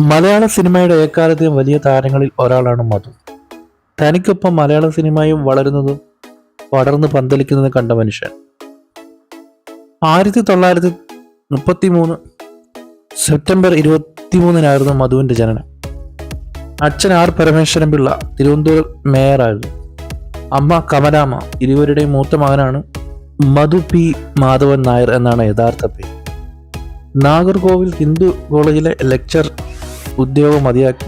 മലയാള സിനിമയുടെ എക്കാലത്തെയും വലിയ താരങ്ങളിൽ ഒരാളാണ് മധു. തനിക്കൊപ്പം മലയാള സിനിമയും വളരുന്നതും പടർന്ന് പന്തലിക്കുന്നതും കണ്ട മനുഷ്യൻ. ആയിരത്തി തൊള്ളായിരത്തി മുപ്പത്തി മൂന്ന് സെപ്റ്റംബർ ഇരുപത്തിമൂന്നിനായിരുന്നു മധുവിന്റെ ജനനം. അച്ഛൻ ആർ പരമേശ്വരൻ പിള്ള തിരുവനന്തപുരം മേയറായിരുന്നു. അമ്മ കമലാമ്മ ഇരുവരുടെയും മൂത്ത മകനാണ് മധു പി മാധവൻ നായർ എന്നാണ് യഥാർത്ഥ പേര്. നാഗർകോവിൽ ഹിന്ദു കോളേജിലെ ലെക്ചർ ഉദ്യോഗം മതിയാക്കി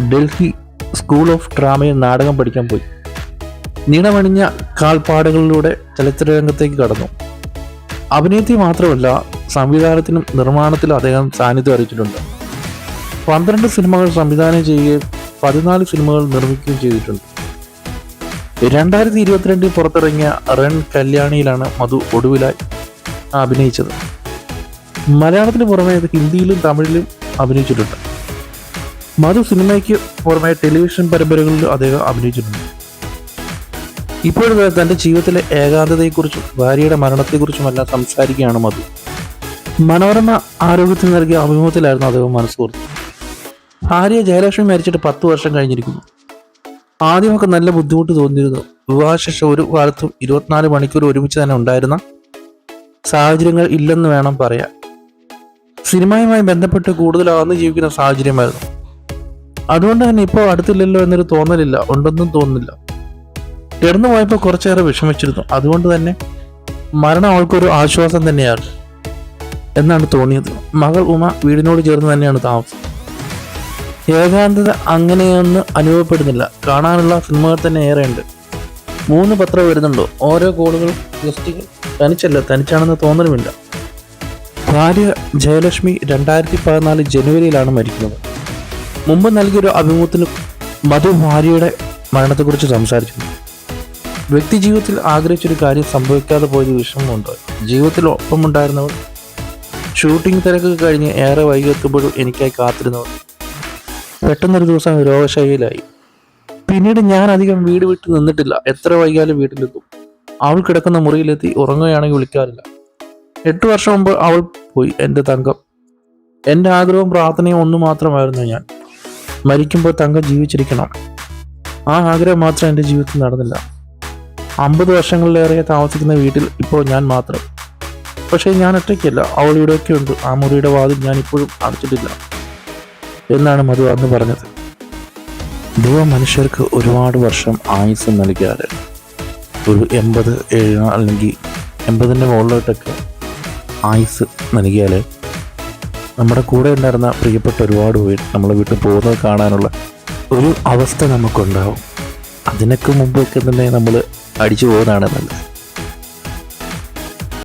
ഡൽഹി സ്കൂൾ ഓഫ് ഡ്രാമയിൽ നാടകം പഠിക്കാൻ പോയി. നീണമണിഞ്ഞ കാൽപ്പാടുകളിലൂടെ ചലച്ചിത്ര രംഗത്തേക്ക് കടന്നു. അഭിനയത്തിൽ മാത്രമല്ല സംവിധാനത്തിനും നിർമ്മാണത്തിലും അദ്ദേഹം സാന്നിധ്യം അറിയിച്ചിട്ടുണ്ട്. പന്ത്രണ്ട് സിനിമകൾ സംവിധാനം ചെയ്യുകയും പതിനാല് സിനിമകൾ നിർമ്മിക്കുകയും ചെയ്തിട്ടുണ്ട്. രണ്ടായിരത്തി ഇരുപത്തിരണ്ടിൽ പുറത്തിറങ്ങിയ റൺ കല്യാണിയിലാണ് മധു ഒടുവിലായി അഭിനയിച്ചത്. മലയാളത്തിന് പുറമേ ഹിന്ദിയിലും തമിഴിലും അഭിനയിച്ചിട്ടുണ്ട്. മധു സിനിമയ്ക്ക് പുറമെ ടെലിവിഷൻ പരമ്പരകളിലും അദ്ദേഹം അഭിനയിച്ചിട്ടുണ്ട്. ഇപ്പോഴത്തെ തന്റെ ജീവിതത്തിലെ ഏകാന്തതയെക്കുറിച്ചും ഭാര്യയുടെ മരണത്തെക്കുറിച്ചുമെല്ലാം സംസാരിക്കുകയാണ് മധു. മനോരമ ആരോഗ്യത്തിന് നൽകിയ അഭിമുഖത്തിലായിരുന്നു അദ്ദേഹം മനസ്സൂർത്ത് ഭാര്യ ജയലക്ഷ്മി മരിച്ചിട്ട് പത്ത് വർഷം കഴിഞ്ഞിരിക്കുന്നു. ആദ്യമൊക്കെ നല്ല ബുദ്ധിമുട്ട് തോന്നിയിരുന്നു. വിവാഹശേഷം ഒരു കാലത്തും ഇരുപത്തിനാല് മണിക്കൂർ ഒരുമിച്ച് തന്നെ ഉണ്ടായിരുന്ന സാഹചര്യങ്ങൾ ഇല്ലെന്ന് വേണം പറയാൻ. സിനിമയുമായി ബന്ധപ്പെട്ട് കൂടുതൽ ജീവിക്കുന്ന സാഹചര്യമായിരുന്നു. അതുകൊണ്ട് തന്നെ ഇപ്പോൾ അടുത്തില്ലല്ലോ എന്നൊരു തോന്നലില്ല ഉണ്ടെന്നും തോന്നുന്നില്ല. കിടന്നു പോയപ്പോൾ കുറച്ചേറെ വിഷമിച്ചിരുന്നു. അതുകൊണ്ട് തന്നെ മരണം അവൾക്കൊരു ആശ്വാസം തന്നെയാണ് എന്നാണ് തോന്നിയത്. മകൾ ഉമ വീടിനോട് ചേർന്ന് തന്നെയാണ് താമസം. ഏകാന്തത അങ്ങനെയൊന്നും അനുഭവപ്പെടുന്നില്ല. കാണാനുള്ള സിനിമകൾ തന്നെ ഏറെയുണ്ട്. മൂന്ന് പത്രം വരുന്നുണ്ടോ. ഓരോ കോളുകൾ ഗസ്റ്റുകൾ തനിച്ചല്ല തനിച്ചാണെന്ന് തോന്നലുമില്ല. ഭാര്യ ജയലക്ഷ്മി രണ്ടായിരത്തി പതിനാല് ജനുവരിയിലാണ് മരിക്കുന്നത്. മുമ്പ് നൽകിയൊരു അഭിമുഖത്തിന് മധു ഭാര്യയുടെ മരണത്തെക്കുറിച്ച് സംസാരിച്ചിരുന്നു. വ്യക്തി ജീവിതത്തിൽ ആഗ്രഹിച്ചൊരു കാര്യം സംഭവിക്കാതെ പോയത് വിഷമമുണ്ട്. ജീവിതത്തിൽ ഒപ്പമുണ്ടായിരുന്നവർ ഷൂട്ടിംഗ് തിരക്ക് കഴിഞ്ഞ് ഏറെ വൈകിയെത്തുമ്പോഴും എനിക്കായി കാത്തിരുന്നവർ പെട്ടെന്നൊരു ദിവസം രോഗശൈലിയിലായി പിന്നീട് ഞാൻ അധികം വീട് വിട്ട് നിന്നിട്ടില്ല. എത്ര വൈകിയാലും വീട്ടിലെത്തും. അവൾ കിടക്കുന്ന മുറിയിലെത്തി ഉറങ്ങുകയാണെങ്കിൽ വിളിക്കാറില്ല. എട്ട് വർഷം മുമ്പ് അവൾ പോയി എന്റെ തങ്കം. എന്റെ ആഗ്രഹവും പ്രാർത്ഥനയും ഒന്നു മാത്രമായിരുന്നു ഞാൻ. മരിക്കുമ്പോൾ തങ്കം ജീവിച്ചിരിക്കണം. ആ ആഗ്രഹം മാത്രം എന്റെ ജീവിതത്തിൽ നടന്നില്ല. അമ്പത് വർഷങ്ങളിലേറെ താമസിക്കുന്ന വീട്ടിൽ ഇപ്പോൾ ഞാൻ മാത്രം. പക്ഷേ ഞാൻ ഒറ്റയ്ക്കല്ല അവൾ ഇവിടെയൊക്കെ ഉണ്ട്. ആ മുറിയുടെ വാതിൽ ഞാൻ ഇപ്പോഴും അടച്ചിട്ടില്ല എന്നാണ് മധു അന്ന് പറഞ്ഞത്. ദൈവം മനുഷ്യർക്ക് ഒരുപാട് വർഷം ആയുസ് നൽകിയാൽ ഒരു എൺപത് ഏഴ് അല്ലെങ്കിൽ എൺപതിന്റെ മുകളിലോട്ടൊക്കെ ആയുസ് നൽകിയാൽ നമ്മുടെ കൂടെ ഉണ്ടായിരുന്ന പ്രിയപ്പെട്ട ഒരുപാട് പേര് നമ്മളെ വീട്ടിൽ പോകുന്നത് കാണാനുള്ള ഒരു അവസ്ഥ നമുക്കുണ്ടാവും. അതിനൊക്കെ മുമ്പൊക്കെ തന്നെ നമ്മൾ അടിച്ചു പോകുന്നതാണ് നല്ലത്.